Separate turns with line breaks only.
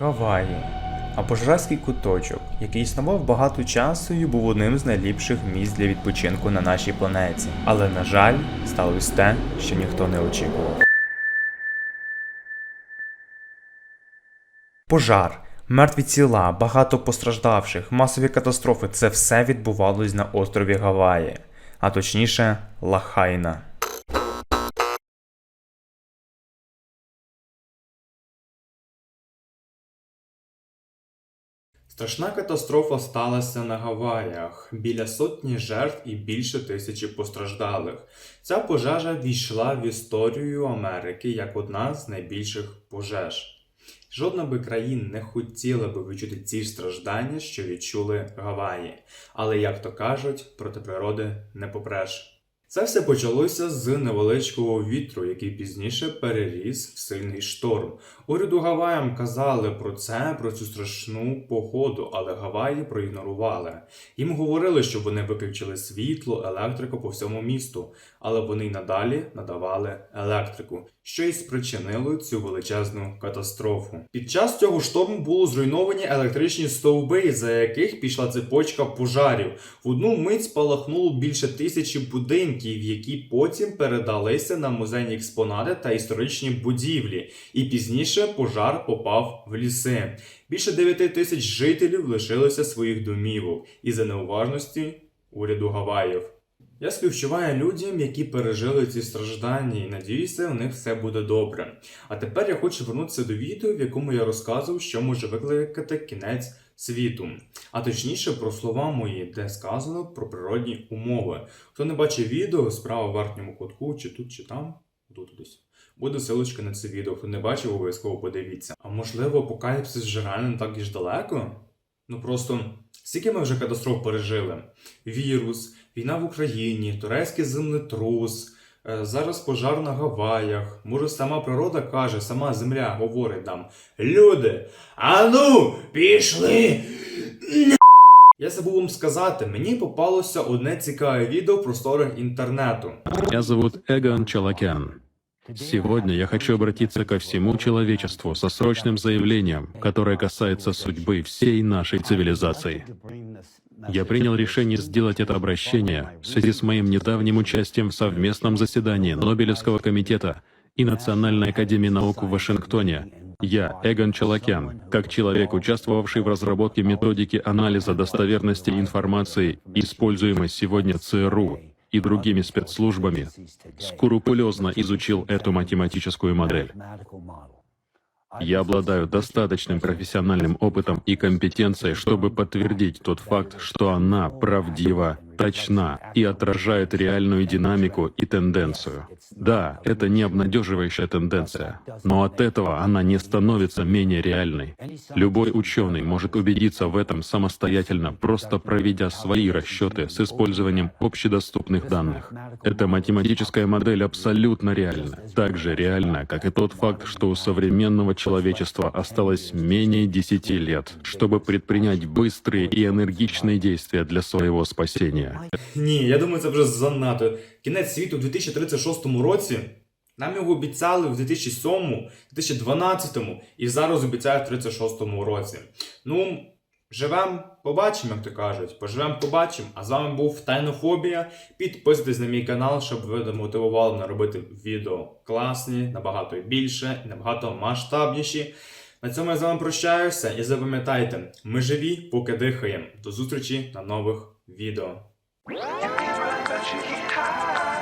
Гаваї. А пожарський куточок, який існував багато часу і був одним з найліпших місць для відпочинку на нашій планеті. Але, на жаль, сталося те, що ніхто не очікував. Пожар, мертві тіла, багато постраждавших, масові катастрофи це все відбувалось на острові Гаваї, а точніше Лахайна. Страшна катастрофа сталася на Гаваях. Біля сотні жертв і більше тисячі постраждалих. Ця пожежа війшла в історію Америки як одна з найбільших пожеж. Жодна би країн не хотіла би відчути ці страждання, що відчули Гаваї. Але, як то кажуть, проти природи не попреш. Це все почалося з невеличкого вітру, який пізніше переріс в сильний шторм. Уряду Гаваям казали про це, про цю страшну погоду, але Гаваї проігнорували. Їм говорили, що вони виключили світло, електрику по всьому місту, але вони й надалі надавали електрику, що й спричинило цю величезну катастрофу. Під час цього шторму було зруйновані електричні стовби, за яких пішла цепочка пожарів. В одну мить спалахнуло більше тисячі будинків, які потім передалися на музейні експонати та історичні будівлі. І пізніше пожар попав в ліси. Більше 9 тисяч жителів лишилися своїх домівок із-за неуважності уряду Гаваїв. Я співчуваю людям, які пережили ці страждання, і надіюся, у них все буде добре. А тепер я хочу вернутися до відео, в якому я розказував, що може викликати кінець світу. А точніше про слова мої, де сказано про природні умови. Хто не бачив відео, справа в верхньому кутку, чи тут, чи там, тут десь. Буде силочка на це відео. Хто не бачив, обов'язково подивіться. А можливо, апокаліпсис вже реально так і ж далеко? Ну просто скільки ми вже катастроф пережили? Вірус, війна в Україні, турецький землетрус, зараз пожар на Гаваях. Може, сама природа каже, сама земля говорить нам: Люди, ану, пішли! Я забув вам сказати, мені попалося одне цікаве відео в просторах інтернету.
Меня зовут Эгон Чалакян. Сегодня я хочу обратиться ко всему человечеству со срочным заявлением, которое касается судьбы всей нашей цивилизации. Я принял решение сделать это обращение в связи с моим недавним участием в совместном заседании Нобелевского комитета и Национальной академии наук в Вашингтоне. Я, Эгон Чалакян, как человек, участвовавший в разработке методики анализа достоверности информации, используемой сегодня ЦРУ и другими спецслужбами, скрупулезно изучил эту математическую модель. Я обладаю достаточным профессиональным опытом и компетенцией, чтобы подтвердить тот факт, что она правдива, Точна и отражает реальную динамику и тенденцию. Да, это не обнадеживающая тенденция, но от этого она не становится менее реальной. Любой ученый может убедиться в этом самостоятельно, просто проведя свои расчеты с использованием общедоступных данных. Эта математическая модель абсолютно реальна, так же реальна, как и тот факт, что у современного человечества осталось менее 10 лет, чтобы предпринять быстрые и энергичные действия для своего спасения.
Ні, я думаю, це вже занадто. Кінець світу в 2036 році. Нам його обіцяли в 2007, 2012 і зараз обіцяють в 36 році. Ну, живем, побачимо, як то кажуть. Поживем, побачимо. А з вами був Тайнофобія. Підписуйтесь на мій канал, щоб ви мотивували мене робити відео класні, набагато більше набагато масштабніші. На цьому я з вами прощаюся і запам'ятайте, ми живі, поки дихаємо. До зустрічі на нових відео.
You can run, but you can't hide.